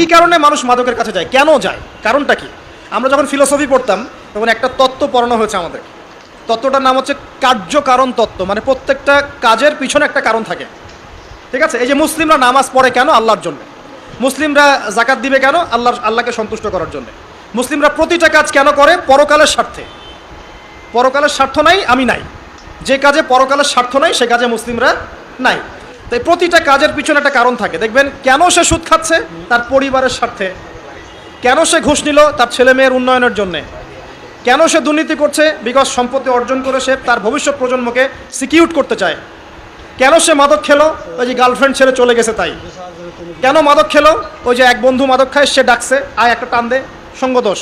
কি কারণে মানুষ মাদকের কাছে যায়? কেন যায়? কারণটা কি? আমরা যখন ফিলোসফি পড়তাম, তখন একটা তত্ত্ব পড়ানো হয়েছে আমাদের। তত্ত্বটার নাম হচ্ছে কার্যকারণ তত্ত্ব মানে প্রত্যেকটা কাজের পিছনে একটা কারণ থাকে। ঠিক আছে? এই যে মুসলিমরা নামাজ পড়ে কেন? আল্লাহর জন্য। মুসলিমরা জাকাত দিবে কেন? আল্লাহ আল্লাহকে সন্তুষ্ট করার জন্য। মুসলিমরা প্রতিটা কাজ কেন করে? পরকালের স্বার্থে। পরকালের স্বার্থ নাই, আমি নাই। যে কাজে পরকালের স্বার্থ নাই, সে কাজে মুসলিমরা নাই। তাই প্রতিটা কাজের পিছনে একটা কারণ থাকে। দেখবেন, কেন সে সুদ খাচ্ছে? তার পরিবারের স্বার্থে। কেন সে ঘুষ নিল? তার ছেলে মেয়ের উন্নয়নের জন্যে। কেন সে দুর্নীতি করছে? বিকজ সম্পত্তি অর্জন করে সে তার ভবিষ্যৎ প্রজন্মকে সিকিউর করতে চায়। কেন সে মাদক খেলো? ওই যে গার্লফ্রেন্ড ছেড়ে চলে গেছে তাই। কেন মাদক খেলো? ওই যে এক বন্ধু মাদক খায়, সে ডাকছে, আয় একটা টান দে, সঙ্গদোষ।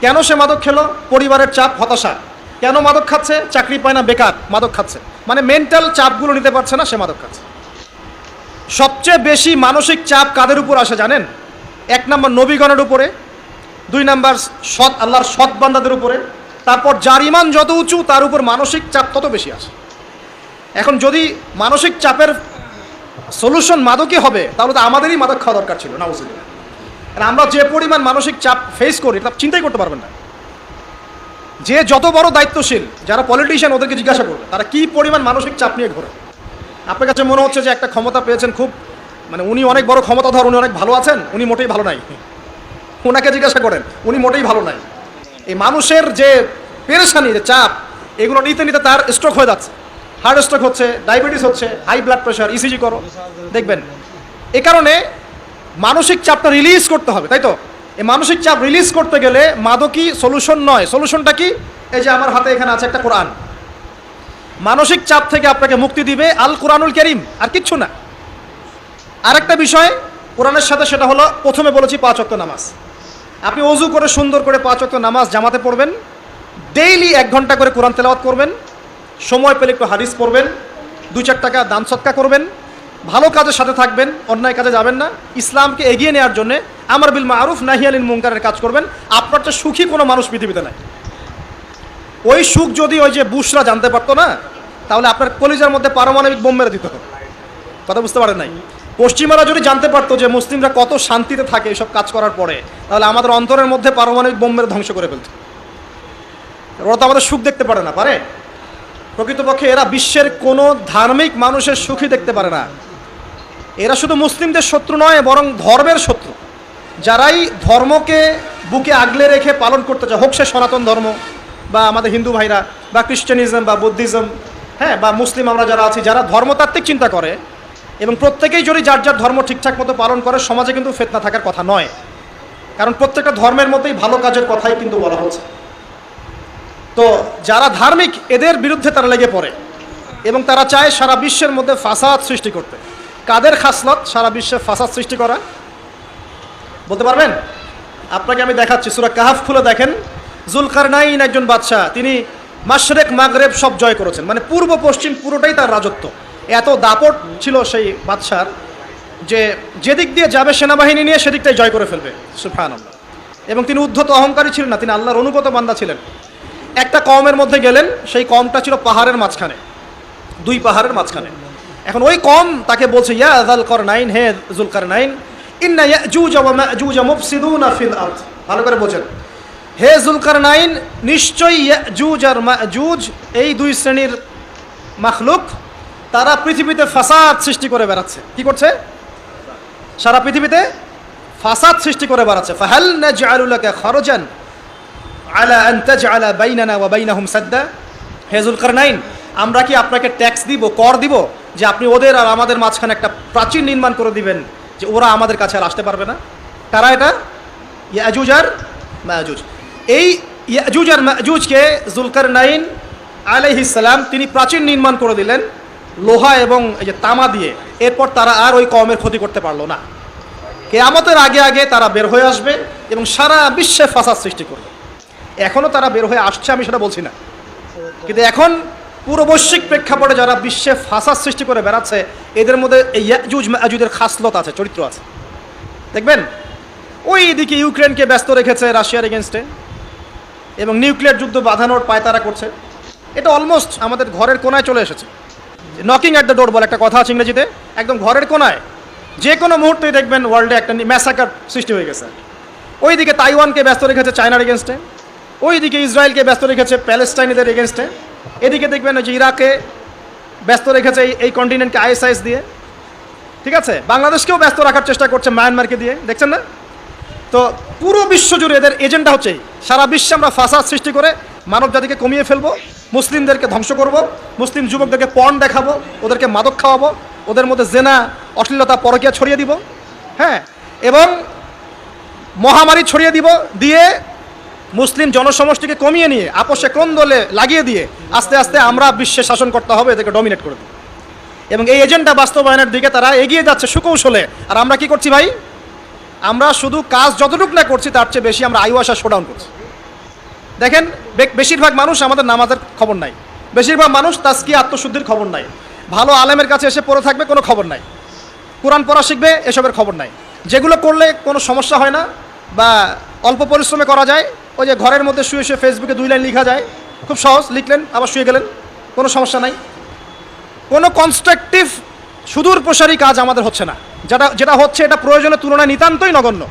কেন সে মাদক খেলো? পরিবারের চাপ, হতাশা। কেন মাদক খাচ্ছে? চাকরি পায় না, বেকার, মাদক খাচ্ছে। মানে মেন্টাল চাপগুলো নিতে পারছে না, সে মাদক খাচ্ছে। সবচেয়ে বেশি মানসিক চাপ কাদের উপর আসে জানেন? এক নম্বর নবীগণের উপরে, দুই নাম্বার সৎ, আল্লাহর সৎ বান্দাদের উপরে, তারপর যার ইমান যত উঁচু, তার উপর মানসিক চাপ তত বেশি আসে। এখন যদি মানসিক চাপের সলিউশন মাদকই হবে, তাহলে তো আমাদেরই মাদক খাওয়া দরকার ছিল, নাউজুবিল্লাহ। আর আমরা যে পরিমাণ মানসিক চাপ ফেস করি তা চিন্তাই করতে পারবেন না। যে যত বড় দায়িত্বশীল, যারা পলিটিশিয়ান ওদেরকে জিজ্ঞাসা করবে, তারা কি পরিমাণ মানসিক চাপ নিয়ে ঘোরে? আপনার কাছে মনে হচ্ছে যে একটা ক্ষমতা পেয়েছেন খুব মানে উনি অনেক বড় ক্ষমতাধর, উনি অনেক ভালো আছেন, উনি মোটেই ভালো নাই। ওনাকে জিজ্ঞাসা করেন, উনি মোটেই ভালো নাই। এই মানুষের যে পেরেশানি যে চাপ, এগুলো নিতে নিতে তার স্ট্রোক হয়ে যাচ্ছে। হার্ট স্ট্রোক হচ্ছে ডায়াবেটিস হচ্ছে হাই ব্লাড প্রেশার ইসিজি করো। দেখবেন, এ কারণে মানসিক চাপটা রিলিজ করতে হবে, তাই তো? এই মানসিক চাপ রিলিজ করতে গেলে মাদকই সলিউশন নয়। সলিউশনটা কি? এই যে আমার হাতে এখানে আছে একটা কোরআন। মানসিক চাপ থেকে আপনাকে মুক্তি দিবে আল কোরআনুল করিম, আর কিচ্ছু না। আরেকটা বিষয় কোরআনের সাথে সেটা হলো, প্রথমে বলেছি পাঁচ অক্ট নামাজ। আপনি অজু করে, সুন্দর করে পাঁচ অক্ট নামাজ জামাতে পড়বেন, ডেইলি এক ঘণ্টা করে কোরআন তেলাওয়াত করবেন, সময় পেলে একটু হাদিস পড়বেন, দু চার টাকা দান সৎকা করবেন, ভালো কাজের সাথে থাকবেন, অন্যায় কাজে যাবেন না। ইসলামকে এগিয়ে নেওয়ার জন্য আমার বিল মারুফ নাহিয়ালিন মুঙ্কারের কাজ করবেন। আপনার তো সুখী কোনো মানুষ পৃথিবীতে নাই। ওই সুখ যদি ওই যে বুশরা জানতে পারতো না তাহলে আপনার কলিজার মধ্যে পারমাণবিক বোম মেরে দিত। কথা বুঝতে পারেন নাই? পশ্চিমারা যদি জানতে পারতো যে মুসলিমরা কত শান্তিতে থাকে এসব কাজ করার পরে, তাহলে আমাদের অন্তরের মধ্যে পারমাণবিক বোম মেরে ধ্বংস করে ফেলত। ওরা তো আমাদের সুখ দেখতে পারে না, পারে? প্রকৃতপক্ষে এরা বিশ্বের কোনো ধার্মিক মানুষের সুখী দেখতে পারে না। এরা শুধু মুসলিমদের শত্রু নয়, বরং ধর্মের শত্রু। যারাই ধর্মকে বুকে আগলে রেখে পালন করতে চায়, হোক সে সনাতন ধর্ম বা আমাদের হিন্দু ভাইরা বা খ্রিস্টানিজম বা বুদ্ধিজম হ্যাঁ বা মুসলিম আমরা যারা আছি, যারা ধর্মতাত্ত্বিক চিন্তা করে এবং প্রত্যেকেই যদি যার যার ধর্ম ঠিকঠাক মতো পালন করে, সমাজে কিন্তু ফেতনা থাকার কথা নয়। কারণ প্রত্যেকটা ধর্মের মধ্যেই ভালো কাজের কথাই কিন্তু বলা হচ্ছে। তো যারা ধার্মিক, এদের বিরুদ্ধে তারা লেগে পড়ে এবং তারা চায় সারা বিশ্বের মধ্যে ফাসাদ সৃষ্টি করতে। কাদের খাসলত? সারা বিশ্বে ফাসাদ সৃষ্টি করা। বলতে পারবেন? আপনাকে আমি দেখাচ্ছি, সুরা কাহাফ খুলে দেখেন। জুলকারনাইন একজন বাদশাহ, তিনি মাশরেক, মাগরেব সব জয় করেছেন। মানে পূর্ব পশ্চিম পুরোটাই তার রাজত্ব। এত দাপট ছিল সেই বাদশার যে যেদিক দিয়ে যাবে সেনাবাহিনী নিয়ে সেদিকটাই জয় করে ফেলবে। সুফান এবং তিনি উদ্ধত অহংকারী ছিলেন না, তিনি আল্লাহর অনুগত বান্দা ছিলেন। একটা কমের মধ্যে গেলেন, সেই কমটা ছিল পাহাড়ের মাঝখানে। দুই পাহাড়ের মাঝখানে। এখন ওই কম তাকে বলছে, ইয়া আদাল কর নাইন হে জুলকার নাইন ইন্না ফিল আরদ। ভালো করে বোঝেন। হে জুলকার নাইন নিশ্চয়ই ইয়াজুজ আর মা'জুজ, এই দুই শ্রেণির মাখলুক, তারা পৃথিবীতে ফাসাদ সৃষ্টি করে বেড়াচ্ছে। কি করছে? সারা পৃথিবীতে ফাসাদ সৃষ্টি করে বেড়াচ্ছে। ফাহাল নাজআলু লাকা খরজান আলা আন তাজআলা বাইনানা ওয়া বাইনাহুম সাদ্দা। হে জুলকার নাইন আমরা কি আপনাকে ট্যাক্স দিব, কর দিব, যে আপনি ওদের আর আমাদের মাঝখানে একটা প্রাচীর নির্মাণ করে দিবেন, যে ওরা আমাদের কাছে আর আসতে পারবে না? কারা এটা? ইয়াজুজ আর মাজুজ। এই ইয়াজুজ আর মাজুজকে জুলকারনাইন আলাইহিস সালাম তিনি প্রাচীন নির্মাণ করে দিলেন লোহা এবং এই যে তামা দিয়ে। এরপর তারা আর ওই কমের ক্ষতি করতে পারল না। কেয়ামতের আগে আগে তারা বের হয়ে আসবে এবং সারা বিশ্বে ফাসাদ সৃষ্টি করবে। এখনও তারা বের হয়ে আসছে আমি সেটা বলছি না। কিন্তু এখন পুরো বৈশ্বিক প্রেক্ষাপটে যারা বিশ্বে ফাসাদ সৃষ্টি করে বেড়াচ্ছে, এদের মধ্যে এই ইয়াজুজ, মাজুজের খাসলত আছে, চরিত্র আছে। দেখবেন? ওই দিকে ইউক্রেনকে ব্যস্ত রেখেছে রাশিয়ার এগেনস্টে এবং নিউক্লিয়ার যুদ্ধ বাঁধানোর পায়তারা করছে। এটা অলমোস্ট আমাদের ঘরের কোনায় চলে এসেছে। নকিং অ্যাট দ্য ডোর বলে একটা কথা আছে ইংরেজিতে। একদম ঘরের কোনায়। যে কোনো মুহূর্তেই দেখবেন ওয়ার্ল্ডে একটা ম্যাসাকার সৃষ্টি হয়ে গেছে। ওইদিকে তাইওয়ানকে ব্যস্ত রেখেছে চায়নার এগেনস্টে ওইদিকে ইসরায়েলকে ব্যস্ত রেখেছে প্যালেস্টাইনিদের এগেনস্টে এদিকে দেখবেন যে ইরাকে ব্যস্ত রেখেছে এই কন্টিনেন্টকে আইএসআইএস দিয়ে। ঠিক আছে? বাংলাদেশকেও ব্যস্ত রাখার চেষ্টা করছে মায়ানমারকে দিয়ে। দেখছেন না? তো পুরো বিশ্ব জুড়ে এদের এজেন্ডা হচ্ছে সারা বিশ্বে আমরা ফাসাদ সৃষ্টি করে মানব জাতিকে কমিয়ে ফেলব, মুসলিমদেরকে ধ্বংস করব, মুসলিম যুবকদেরকে পণ দেখাবো, ওদেরকে মাদক খাওয়াবো, ওদের মধ্যে জেনা, অশ্লীলতা, পরকিয়া ছড়িয়ে দিব হ্যাঁ? এবং মহামারী ছড়িয়ে দিব, দিয়ে মুসলিম জনসমষ্টিকে কমিয়ে নিয়ে, আপোষে দলে লাগিয়ে দিয়ে আস্তে আস্তে আমরা বিশ্বে শাসন করতে হবে, এদেরকে ডমিনেট করে দিব। এবং এই এজেন্ডা বাস্তবায়নের দিকে তারা এগিয়ে যাচ্ছে সুকৌশলে। আর আমরা কি করছি ভাই? আমরা শুধু কাজ যতটুকু না করছি, তার চেয়ে বেশি আমরা আয়ু আসা শোডাউন করছি। দেখেন বেশিরভাগ মানুষ আমাদের নামাজের খবর নাই। বেশিরভাগ মানুষ তাস্কি আত্মশুদ্ধির খবর নাই। ভালো আলেমের কাছে এসে পড়ে থাকবে, কোনো খবর নাই। কোরআন পড়া শিখবে, এসবের খবর নাই। যেগুলো করলে কোনো সমস্যা হয় না বা অল্প পরিশ্রমে করা যায়, ওই যে ঘরের মধ্যে শুয়ে শুয়ে ফেসবুকে দুই লাইন লেখা যায়, খুব সহজ, লিখলেন, আবার শুয়ে গেলেন, কোনো সমস্যা নাই। কোনো কনস্ট্রাকটিভ সুদূর প্রসারী কাজ আমাদের হচ্ছে না। যেটা যেটা হচ্ছে এটা প্রয়োজনের তুলনায় নিতান্তই নগণ্য।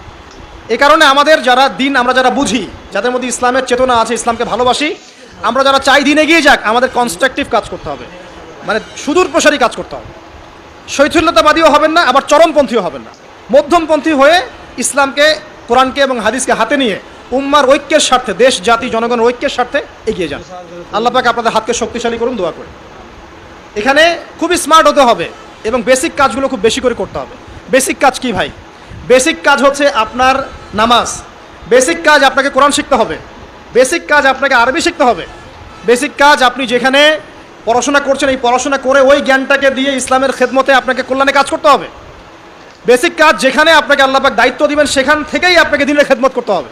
এ কারণে আমাদের যারা দিন আমরা যারা বুঝি, যাদের মধ্যে ইসলামের চেতনা আছে, ইসলামকে ভালোবাসি, আমরা যারা চাই দিন এগিয়ে যাক, আমাদের কনস্ট্রাকটিভ কাজ করতে হবে। মানে সুদূর প্রসারী কাজ করতে হবে। শৈথিল্যতাবাদীও হবেন না, আবার চরমপন্থীও হবেন না। মধ্যমপন্থী হয়ে ইসলামকে, কোরআনকে এবং হাদিসকে হাতে নিয়ে উম্মার ঐক্যের স্বার্থে, দেশ, জাতি, জনগণের ঐক্যের স্বার্থে এগিয়ে যান। আল্লাহ আপনাদের হাতকে শক্তিশালী করুন, দোয়া করে। এখানে খুবই স্মার্ট হতে হবে। এবং বেসিক কাজগুলো খুব বেশি করে করতে হবে। বেসিক কাজ কি ভাই? বেসিক কাজ হচ্ছে আপনার নামাজ। বেসিক কাজ আপনাকে কোরআন শিখতে হবে। বেসিক কাজ আপনাকে আরবি শিখতে হবে। বেসিক কাজ আপনি যেখানে পড়াশোনা করছেন, এই পড়াশোনা করে ওই জ্ঞানটাকে দিয়ে ইসলামের খেদমতে আপনাকে কল্যাণে কাজ করতে হবে। বেসিক কাজ যেখানে আপনাকে আল্লাপাক দায়িত্ব দিবেন, সেখান থেকেই আপনাকে দিনের খেদমত করতে হবে।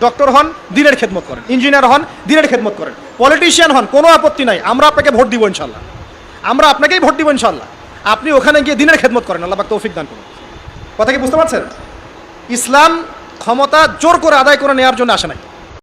ডক্টর হন দিনের খেদমত করেন। ইঞ্জিনিয়ার হন দিনের খেদমত করেন। পলিটিশিয়ান হন, কোনো আপত্তি নাই। আমরা আপনাকে ভোট দিব ইনশাল্লাহ। আমরা আপনাকেই ভোট দিব ইনশাল্লাহ। আপনি ওখানে গিয়ে দিনের খেদমত করেন, আল্লাহ তৌফিক দান করুন। কথা কি বুঝতে পারছেন? ইসলাম ক্ষমতা জোর করে আদায় করে নেওয়ার জন্য আসে নাই।